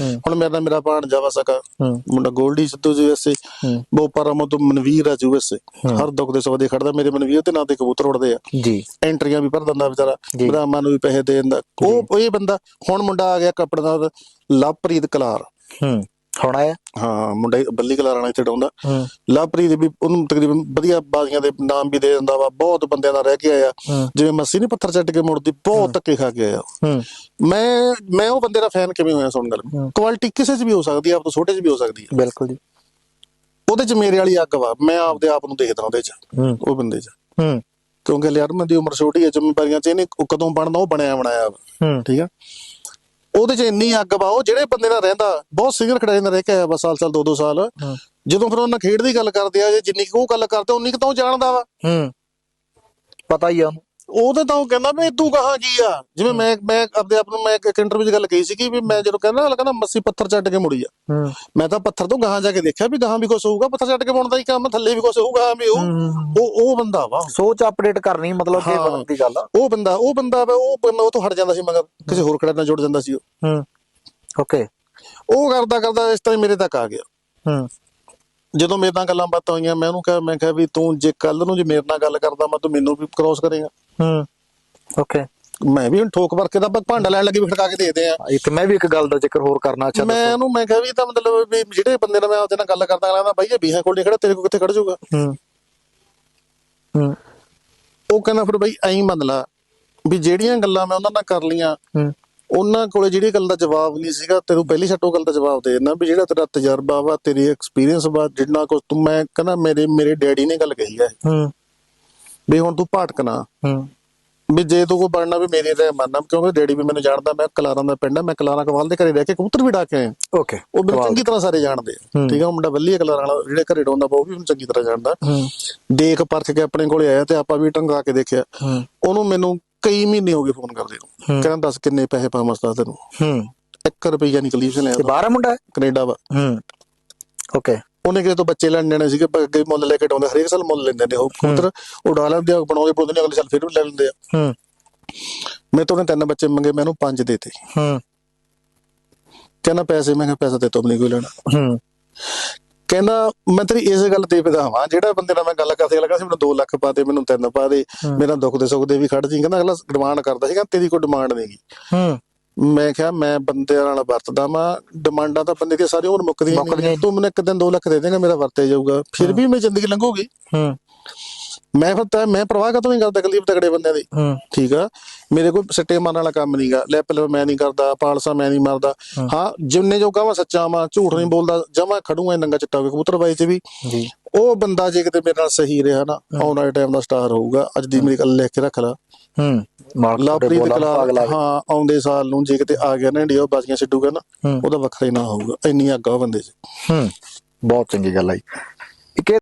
ਹੁਣ ਮੇਰਾ ਮੇਰਾ ਭਾਣ ਜਾਵਾ ਸਕਾ। ਮੁੰਡਾ ਗੋਲਡੀ ਸਿੱਧੂ ਜੀ ਵੈਸੇ ਹੂੰ। ਬੋਪਾਰਾਮੋ ਤੋਂ ਮਨਵੀਰ ਆ ਯੂਐਸਏ ਹੂੰ। ਹਰ ਦੁੱਖ ਦੇ ਸਵਾਦੇ ਖੜਦਾ ਮੇਰੇ ਮਨਵੀਰ ਦੇ ਨਾਂ ਤੇ ਕਬੂਤਰ ਉੜਦੇ ਆ। ਜੀ। ਐਂਟਰੀਆਂ ਵੀ ਭਰ ਦਿੰਦਾ ਵਿਚਾਰਾ ਜੀ। ਬ੍ਰਾਹਮਣ ਨੂੰ ਵੀ ਪੈਸੇ ਦੇ ਦਿੰਦਾ। ਉਹ ਇਹ ਬੰਦਾ ਹੁਣ ਮੁੰਡਾ ਆ ਗਿਆ ਕੱਪੜੇ ਦਾ ਲਵਪ੍ਰੀਤ ਕਲਾਰ। ਹੂੰ। ਹੁਣ ਆਇਆ ਹਾਂ ਮੁੰਡਾ ਹੀ ਬੱਲੀ ਕਲਾਰ ਵਾਲਾ ਇੱਥੇ ਡਾਉਂਦਾ। ਹੂੰ। ਲਵਪ੍ਰੀਤ ਵੀ ਉਹਨੂੰ ਤਕਰੀਬਨ ਵਧੀਆ ਬਾਜ਼ੀਆਂ ਦੇ ਨਾਮ ਵੀ ਦੇ ਦਿੰਦਾ ਵਾ ਬਹੁਤ ਬੰਦਿਆਂ ਦਾ ਰਹਿ ਕੇ ਆਇਆ। ਹੂੰ। ਜਿਵੇਂ ਮੱਸੀ ਨਹੀਂ ਪੱਥਰ ਚੱਟ ਕੇ ਮੁੜਦੀ ਬਹੁਤ ਧੱਕੇ ਖਾ ਕੇ ਆਇਆ। ਹੂੰ। ਮੈਂ ਮੈਂ ਉਹ ਬੰਦੇ ਦਾ ਫੈਨ ਕਿਵੇਂ ਹੋਇਆ ਸੁਣ ਗੱਲ ਹੂੰ। ਕੁਆਲਿਟੀ ਕਿਸੇ 'ਚ ਵੀ ਹੋ ਸਕਦੀ ਹੈ ਆਪ ਤੋਂ ਛੋਟੇ 'ਚ ਵੀ ਹੋ ਸਕਦੀ ਹੈ ਬਿਲਕੁਲ ਜੀ। ਉਹਦੇ 'ਚ ਮੇਰੇ ਵਾਲੀ ਅੱਗ ਵਾ ਮੈਂ ਆਪਦੇ ਆਪ ਨੂੰ ਦੇਖਦਾ ਉਹਦੇ 'ਚ ਹੂੰ। ਉਹ ਬੰਦੇ 'ਚ। ਹੂੰ। ਕਿਉਂਕਿ ਮੈਂ ਦੀ ਉਮਰ ਛੋਟੀ ਹੈ ਜ਼ਿੰਮੇਵਾਰੀਆਂ 'ਚ ਇਹਨੇ ਕਦੋਂ ਬਣਨਾ ਉਹ ਬਣਿਆ ਬਣਾਇਆ ਵਾ, ਹੂੰ। ਠੀਕ ਆ? ਉਹਦੇ 'ਚ ਇੰਨੀ ਅੱਗ ਵਾ ਉਹ ਜਿਹੜੇ ਬੰਦੇ ਨਾਲ ਰਹਿੰਦਾ ਬਹੁਤ ਸੀਨੀਅਰ ਖਿਡਾਰੀ ਨਾਲ ਰਹਿ ਕੇ ਆਇਆ ਵਾ ਸਾਲ ਸਾਲ ਦੋ ਦੋ ਸਾਲ। ਜਦੋਂ ਫਿਰ ਉਹਨਾਂ ਖੇਡ ਦੀ ਗੱਲ ਕਰਦੇ ਆ ਜੇ ਜਿੰਨੀ ਕੁ ਉਹ ਗੱਲ ਕਰਦੇ ਉਨੀ ਕੁ ਤਾਂ ਉਹ ਜਾਣਦਾ ਵਾ। ਹੂੰ। ਪਤਾ ਹੀ ਆ ਉਹਨੂੰ। ਉਹਦੇ ਤਾਂ ਉਹ ਕਹਿੰਦਾ ਵੀ ਤੂੰ ਕਹਾਂ ਕੀ ਆ? ਜਿਵੇਂ ਮੈਂ ਮੈਂ ਆਪਦੇ ਆਪ ਨੂੰ ਮੈਂ ਇੱਕ ਇੰਟਰਵਿਊ 'ਚ ਗੱਲ ਕਹੀ ਸੀ ਕਿ ਵੀ ਮੈਂ ਜਦੋਂ ਕਹਿੰਦਾ ਨਾ ਕਹਿੰਦਾ ਮੱਸੀ ਪੱਥਰ ਚੱਟ ਕੇ ਮੁੜੀ ਆ। ਮੈਂ ਤਾਂ ਪੱਥਰ ਤੋਂ ਗਾਹਾਂ ਜਾ ਕੇ ਦੇਖਿਆ ਵੀ ਗਾਹਾਂ ਵੀ ਕੁਛ ਹੋਊਗਾ ਪੱਥਰ ਚੱਟ ਕੇ ਮੁੜਦਾ ਹੀ ਕੰਮ ਥੱਲੇ ਵੀ ਕੁਛ ਹੋਊਗਾ ਵੀ ਉਹ ਉਹ ਉਹ ਬੰਦਾ ਵਾ। ਸੋਚ ਅਪਡੇਟ ਕਰਨੀ ਮਤਲਬ ਕਿ। ਬਣਨ ਦੀ ਗੱਲ ਆ। ਉਹ ਬੰਦਾ ਉਹ ਬੰਦਾ ਵਾ ਉਹ ਬੰਦਾ ਉਹ ਤੋਂ ਹਟ ਜਾਂਦਾ ਸੀ ਮਗਰ ਕਿਸੇ ਹੋਰ ਖੜਾ ਨਾਲ ਜੁੜ ਜਾਂਦਾ ਸੀ ਉਹ। ਹੂੰ। ਓਕੇ ਉਹ ਕਰਦਾ ਕਰਦਾ ਇਸ ਤਰ੍ਹਾਂ ਮੇਰੇ ਤੱਕ ਆ ਗਿਆ। ਹੂੰ। ਜਦੋਂ ਮੇਰੇ ਨਾਲ ਗੱਲਾਂ ਬਾਤਾਂ ਹੋਈਆਂ ਮੈਂ ਉਹਨੂੰ ਕਿਹਾ ਮੈਂ ਕਿਹਾ ਵੀ ਤੂੰ ਜੇ ਕੱਲ ਨੂੰ ਜੇ ਮੇਰੇ ਨਾਲ ਗੱਲ ਕਰਦਾ ਮੈਂ ਤੂੰ ਮੈਨੂੰ ਵੀ ਕ੍ਰੋਸ ਕਰੇਗਾ। ਹੂੰ ਓਕੇ ਮੈਂ ਵੀ ਹੁਣ ਠੋਕ ਵਰਕੇ ਦਾ ਭਾਂਡਾ ਲੈਣ ਲੱਗੇ ਵੀ ਖੜਕਾ ਕੇ ਦੇ ਦੇ ਆ ਇੱਕ ਮੈਂ ਵੀ ਇੱਕ ਗੱਲ ਦਾ ਜ਼ਿਕਰ ਹੋਰ ਕਰਨਾ ਚਾਹੁੰਦਾ ਮੈਂ ਉਹਨੂੰ ਮੈਂ ਕਿਹਾ ਵੀ ਤਾਂ ਮਤਲਬ ਵੀ ਜਿਹੜੇ ਬੰਦੇ ਨਾਲ ਮੈਂ ਉਹਦੇ ਨਾਲ ਗੱਲ ਕਰਦਾ ਲੱਗਦਾ ਬਾਈ ਇਹ ਬੀਹਾਂ ਕੋਲ ਨਹੀਂ ਖੜਾ ਤੇਰੇ ਕੋਲ ਕਿੱਥੇ ਖੜ ਜਾਊਗਾ? ਹੂੰ ਹੂੰ। ਉਹ ਕਹਿੰਦਾ ਫਿਰ ਬਾਈ ਐਂ ਮੰਨ ਲਾ ਵੀ ਜਿਹੜੀਆਂ ਗੱਲਾਂ ਮੈਂ ਉਹਨਾਂ ਨਾਲ ਕਰ ਲੀਆਂ ਹੂੰ। ਉਹਨਾਂ ਕੋਲੇ ਜਿਹੜੀ ਗੱਲ ਦਾ ਜਵਾਬ ਨਹੀਂ ਸੀਗਾ ਤੈਨੂੰ ਪਹਿਲੀ ਛੱਟੋ ਗੱਲ ਦਾ ਜਵਾਬ ਦੇ ਦੇਣਾ ਵੀ ਜਿਹੜਾ ਤੇਰਾ ਤਜਰਬਾ ਵਾ ਤੇਰੀ ਐਕਸਪੀਰੀਅੰਸ ਵਾ ਜਿੰਨਾ ਕੁ ਤੂੰ ਮੈਂ ਕਹਿੰਦਾ ਮੇਰੇ ਮੇਰੇ ਡੈਡੀ ਨੇ ਗੱਲ ਕਹੀ ਹੈ ਹੂੰ। ਵੀ ਹੁਣ ਤੂੰ ਭਟਕਣਾ ਹੂੰ। ਵੀ ਜੇ ਤੂੰ ਕੋ ਬਣਨਾ ਵੀ ਮੇਰੀ ਰਹਿ ਮੰਨਣਾ ਕਿਉਂਕਿ ਡੈਡੀ ਵੀ ਮੈਨੂੰ ਜਾਣਦਾ ਮੈਂ ਕਲਾਰਾਂ ਦਾ ਪਿੰਡ ਆ ਮੈਂ ਕਲਾਰਾਂ ਕਵਾਲ ਦੇ ਘਰੇ ਰਹਿ ਕੇ ਕਬੂਤਰ ਵੀ ਡਾ ਕੇ ਆਇਆ। ਓਕੇ ਉਹ ਮੈਨੂੰ ਚੰਗੀ ਤਰ੍ਹਾਂ ਸਾਰੇ ਜਾਣਦੇ ਆ। ਠੀਕ ਆ ਮੁੰਡਾ ਬੱਲੀ ਕਲਾਰਾਂ ਵਾਲਾ ਜਿਹੜੇ ਘਰੇ ਡਾਉਂਦਾ ਵਾ ਉਹ ਵੀ ਮੈਨੂੰ ਚੰਗੀ ਤਰ੍ਹਾਂ ਜਾਣਦਾ। ਹੂੰ। ਦੇਖ ਪਰਖ ਕੇ ਆਪਣੇ ਕੋਲੇ ਆਇਆ ਤੇ ਆਪਾਂ ਵੀ ਟੰਗਾ ਕੇ ਦੇਖਿਆ। ਹੂੰ। ਉਹਨੂੰ ਮੈਨੂੰ ਕਈ ਮਹੀਨੇ ਹੋ ਗਏ ਫੋਨ ਕਰਦੇ ਨੂੰ। ਕਹਿੰਦਾ ਦੱਸ ਕਿੰਨੇ ਪੈਸੇ ਪਾਵਾਂ ਉਸਤਾਦ ਤੈਨੂੰ। ਹੂੰ। 1 ਰੁਪਈਆ ਨਹੀਂ ਕਲੀਫ ਨੇ ਤੇ ਬਾਹਰ ਮੁੰਡਾ? ਕੈਨੇਡਾ ਵਾ। ਹੂੰ। ਓਕੇ। ਉਹਨੇ ਕਿਤੇ ਤੋਂ ਬੱਚੇ ਲੈਣ ਜਾਣੇ ਸੀਗੇ ਪਰ ਅੱਗੇ ਮੁੱਲ ਲੈ ਕੇ ਡਾਉਂਦੇ ਹਰੇਕ ਸਾਲ ਮੁੱਲ ਲੈਂਦੇ ਨੇ ਉਹ। ਕਬੂਤਰ ਉਹ ਲੈਂਦੇ ਆ ਬਣਾਉਂਦੇ ਬਣਾਉਂਦੇ ਨੇ ਅਗਲੇ ਸਾਲ ਫਿਰ ਵੀ ਲੈ ਲੈਂਦੇ ਆ। ਹੂੰ। ਮੈਂ ਤੋਂ ਉਹਨੇ ਤਿੰਨ ਬੱਚੇ ਮੰਗੇ ਮੈਨੂੰ ਪੰਜ ਦੇਤੇ। ਹੂੰ। ਕਹਿੰਦਾ ਪੈਸੇ ਮੈਂ ਕਿਹਾ ਪੈਸਾ ਤੇ ਤੋਂ ਨਹੀਂ ਕੋਈ ਲੈਣਾ। ਹੂੰ। ਕਹਿੰਦਾ ਮੈਂ ਤੇਰੀ ਇਸ ਗੱਲ ਤੇ ਵਧਾਵਾਂ ਜਿਹੜਾ ਬੰਦੇ ਨਾਲ ਮੈਂ ਗੱਲ ਕਰਦੇ ਲੱਗਾ ਸੀ ਮੈਨੂੰ 2 ਲੱਖ ਪਾ ਦੇ ਮੈਨੂੰ 3 ਪਾ ਦੇ ਹੂੰ। ਮੇਰਾ ਦੁੱਖ ਦੇ ਸੁੱਖ ਦੇ ਵੀ ਖੜ ਜੀ। ਕਹਿੰਦਾ ਅਗਲਾ ਡਿਮਾਂਡ ਕਰਦਾ ਸੀਗਾ ਤੇਰੀ ਕੋਈ ਡਿਮਾਂਡ ਨਹੀਂਗੀ ਹੂੰ। ਮੈਂ ਕਿਹਾ ਮੈਂ ਬੰਦਿਆਂ ਨਾਲ ਵਰਤਦਾ ਮੈਂ ਡਿਮਾਂਡਾਂ ਤਾਂ ਬੰਦੇ ਦੀਆਂ ਸਾਰੀਆਂ ਹੁਣ ਮੁੱਕਦੀਆਂ ਹੀ ਮੁੱਕਦੀਆਂ ਨਹੀਂ ਤੂੰ ਮੈਨੂੰ ਇੱਕ ਦਿਨ 2 ਲੱਖ ਦੇ ਦੇਂਗਾ ਮੇਰਾ ਵਰਤੇ ਜਾਊਗਾ। ਫਿਰ ਵੀ ਮੇਰੀ ਜ਼ਿੰਦਗੀ ਲੰਘੂਗੀ। ਹੂੰ। ਮੈਂ ਫਿਰ ਤਾਂ ਮੈਂ ਪ੍ਰਵਾਹ ਕਦੋਂ ਨਹੀਂ ਕਰਦਾ ਕਲੀਬ ਤਗੜੇ ਬੰਦਿਆਂ ਦੀ। ਠੀਕ ਆ? ਮੇਰੇ ਕੋਲ ਸੱਟੇ ਮਾਰਨ ਵਾਲਾ ਕੰਮ ਨਹੀਂਗਾ ਲੈ ਪਹਿਲਾਂ ਮੈਂ ਨਹੀਂ ਕਰਦਾ ਪਾਲਸਾ ਮੈਂ ਨਹੀਂ ਮਾਰਦਾ। ਹਾਂ। ਜਿੰਨੇ ਜੋ ਕਹਾਂ ਸੱਚਾ ਵਾਂ ਝੂਠ ਨਹੀਂ ਬੋਲਦਾ ਜਮਾ ਖੜੂਗਾ ਨੰਗਾ ਚਿੱਟਾ ਹੋ ਕੇ ਕਬੂਤਰਬਾਈ ਚ ਵੀ। ਜੀ। ਉਹ ਬੰਦਾ ਜੇ ਕਿਤੇ ਮੇਰੇ ਨਾਲ ਸਹੀ ਰਿਹਾ ਨਾ ਆਉਣ ਵਾਲੇ ਟਾਈਮ ਦਾ ਸਟਾਰ ਹੋਊਗਾ। ਅੱਜ ਦੀ ਮੇਰੀ ਗੱਲ ਲਿਖ ਕੇ ਰੱਖ ਲਾ। ਹੂੰ। ਲਵਪ੍ਰੀਤ ਕਲਾ ਹਾਂ ਆਉਂਦੇ ਸਾਲ ਨੂੰ ਜੇ ਕਿਤੇ ਆ ਗਿਆ ਨਾ ਇੰਡੀਆ ਬਾਜ਼ੀਆਂ ਛੱਡੂਗਾ ਨਾ ਉਹਦਾ ਵੱਖਰਾ ਹੀ ਨਾ ਹੋਊਗਾ। ਇੰਨੀ ਅੱਗ ਬੰਦੇ 'ਚ। ਹੂੰ। ਬਹੁਤ ਚੰਗੀ ਗੱਲ ਆਈ